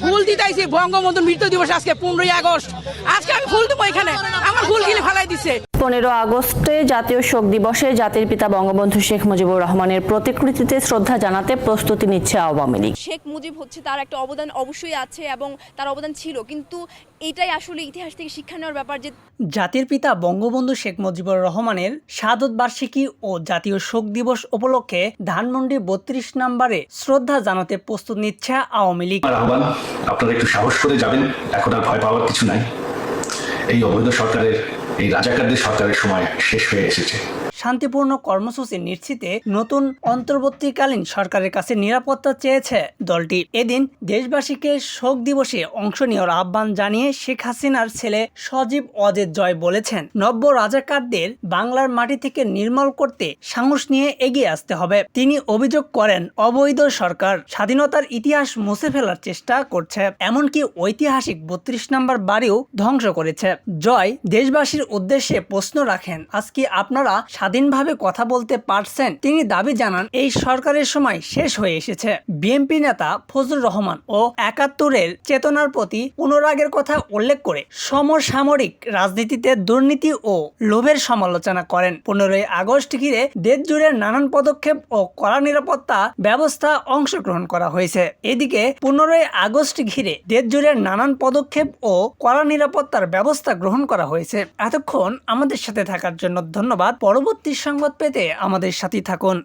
뭐 ফুল দিতেছি বঙ্গবন্ধু মৃত্যু দিবস আজকে পনেরোই আগস্ট। আজকে আমি ফুল দেবো এখানে। আমার ফুল গিলে ফেলাই দিছে। পনেরো আগস্টে জাতীয় শোক দিবসে জাতির পিতা বঙ্গবন্ধু শেখ মুজিবুর রহমানের প্রতিকৃতিতে শ্রদ্ধা জানাতে প্রস্তুতি নিচ্ছে আওয়ামী লীগ। শেখ মুজিব হচ্ছে তার একটা অবদান অবশ্যই আছে এবং তার অবদান ছিল কিন্তু এটাই আসলে ইতিহাস থেকে শিক্ষা নেওয়ার ব্যাপার যে জাতির পিতা বঙ্গবন্ধু শেখ মুজিবুর রহমানের শাহাদত বার্ষিকী ও জাতীয় শোক দিবস উপলক্ষে ধানমন্ডি বত্রিশ নম্বরে শ্রদ্ধা জানাতে প্রস্তুত নিচ্ছে আওয়ামী লীগ। আপনারা একটু সাহস করে যাবেন, এখন আর ভয় পাওয়ার কিছু নাই। এই অবৈধ সরকারের, এই রাজাকারদের সরকারের সময় শেষ হয়ে এসেছে। শান্তিপূর্ণ কর্মসূচি নিশ্চিতে নতুন অন্তর্বর্তীকালীন সরকারের কাছে নিরাপত্তা চেয়েছে দলটি। এদিন দেশবাসীকে শোক দিবসে অংশ নেওয়ার আহ্বান জানিয়ে শেখ হাসিনার ছেলে সজীব অজেদ জয় বলেছেন, নব্য রাজাকারদের বাংলার মাটি থেকে নির্মল করতে সাহস নিয়ে এগিয়ে আসতে হবে। তিনি অভিযোগ করেন, অবৈধ সরকার স্বাধীনতার ইতিহাস মুছে ফেলার চেষ্টা করছে, এমনকি ঐতিহাসিক বত্রিশ নম্বর বাড়িও ধ্বংস করেছে। জয় দেশবাসীর উদ্দেশ্যে প্রশ্ন রাখেন আজকে আপনারা স্বাধীনভাবে কথা বলতে পারছেন, তিনি দাবি জানান এই সরকারের সময় শেষ হয়ে এসেছে। বিএনপি নেতা ফজলুর রহমান ও একাত্তরের চেতনার প্রতি অনুরাগের কথা উল্লেখ করে সমসামরিক রাজনীতিতে দুর্নীতি ও লোভের সমালোচনা করেন। পনেরোই আগস্ট ঘিরে দেশ জুড়ে নানান পদক্ষেপ ও কড়া নিরাপত্তা ব্যবস্থা অংশগ্রহণ করা হয়েছে। এদিকে পনেরোই আগস্ট ঘিরে দেশ জুড়ে নানান পদক্ষেপ ও কড়া নিরাপত্তার ব্যবস্থা গ্রহণ করা হয়েছে। এতক্ষণ আমাদের সাথে থাকার জন্য ধন্যবাদ। পরবর্তী সংবাদ পেতে আমাদের সাথে থাকুন।